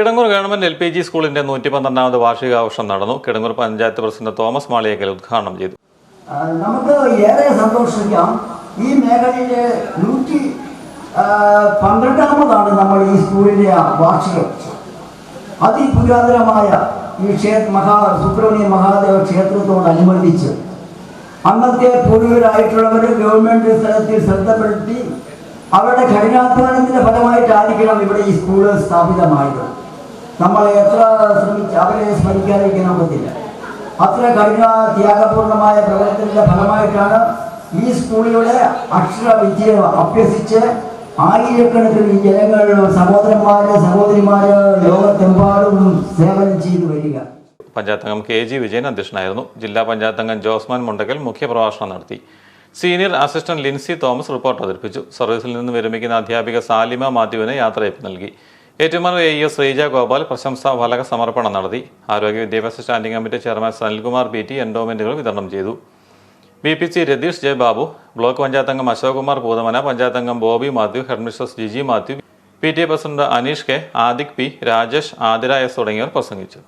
Kidangoor government L P G സ്കൂളിന്റെ നൂറ്റി പന്ത്രണ്ടാമത് വാർഷികാഘോഷം നടന്നു. കിടങ്ങൂർ പഞ്ചായത്ത് പ്രസിഡന്റ് തോമസ് മാളിയേക്കൽ ഉദ്ഘാടനം ചെയ്തു. നമുക്ക് ഏറെ സന്തോഷിക്കാം. ഈ മേഖലയിലെ നൂറ്റി പന്ത്രണ്ടാമതാണ് നമ്മൾ ഈ സ്കൂളിന്റെ വാർഷികം അതിപുരാതനമായ ഈ ക്ഷേത്ര മഹാ സുബ്രഹ്മണ്യ മഹാദേവ ക്ഷേത്രത്തോടനുബന്ധിച്ച് അന്നത്തെ പൂർവികരായിട്ടുള്ളവർ ഗവൺമെന്റ് സ്ഥലത്തിൽ ശ്രദ്ധപ്പെടുത്തി അവരുടെ കഠിനാധ്വാനത്തിന്റെ ഫലമായിട്ടായിരിക്കണം ഇവിടെ ഈ സ്കൂൾ സ്ഥാപിതമായത്. നമ്മൾ എത്ര ശ്രമിച്ച് അവരെ സ്മരിക്കാതിരിക്കാൻ ഒക്കത്തില്ല. അത്ര കഠിന ത്യാഗപൂർണമായ പ്രവർത്തനത്തിന്റെ ഫലമായിട്ടാണ് ഈ സ്കൂളിലൂടെ അക്ഷര വിദ്യ അഭ്യസിച്ച് ആയിരക്കണക്കിന് ജനങ്ങൾ സഹോദരന്മാര് സഹോദരിമാര് ലോകത്തെമ്പാടും സേവനം ചെയ്തു വരിക. പഞ്ചായത്ത് അംഗം കെ ജി വിജയൻ അധ്യക്ഷനായിരുന്നു. ജില്ലാ പഞ്ചായത്ത് അംഗം ജോസ്മാൻ മുണ്ടക്കൽ മുഖ്യപ്രഭാഷണം നടത്തി. Senior assistant Lincy Thomas report അവതരിപ്പിച്ചു. സർവീസിൽ നിന്ന് വിരമിക്കുന്ന അധ്യാപിക സാലിമ മാത്യുവിന് യാത്രയപ്പ് നൽകി. ഏറ്റുമാനൂർ എ എസ് ശ്രീജ ഗോപാൽ പ്രശംസാ ഫലക സമർപ്പണം നടത്തി. ആരോഗ്യ വിദ്യാഭ്യാസ standing committee chairman Sanilkumar P T എൻഡോമെന്റുകൾ വിതരണം ചെയ്തു. B P C Ratheesh J Babu block panchayat അംഗം അശോക് കുമാർ പൂതമന പഞ്ചായത്ത് അംഗം Bobby Mathew headmistress Jiji Mathew P T A president Aneesh K Aadhik P Rajesh Athira S തുടങ്ങിയവർ പ്രസംഗിച്ചു.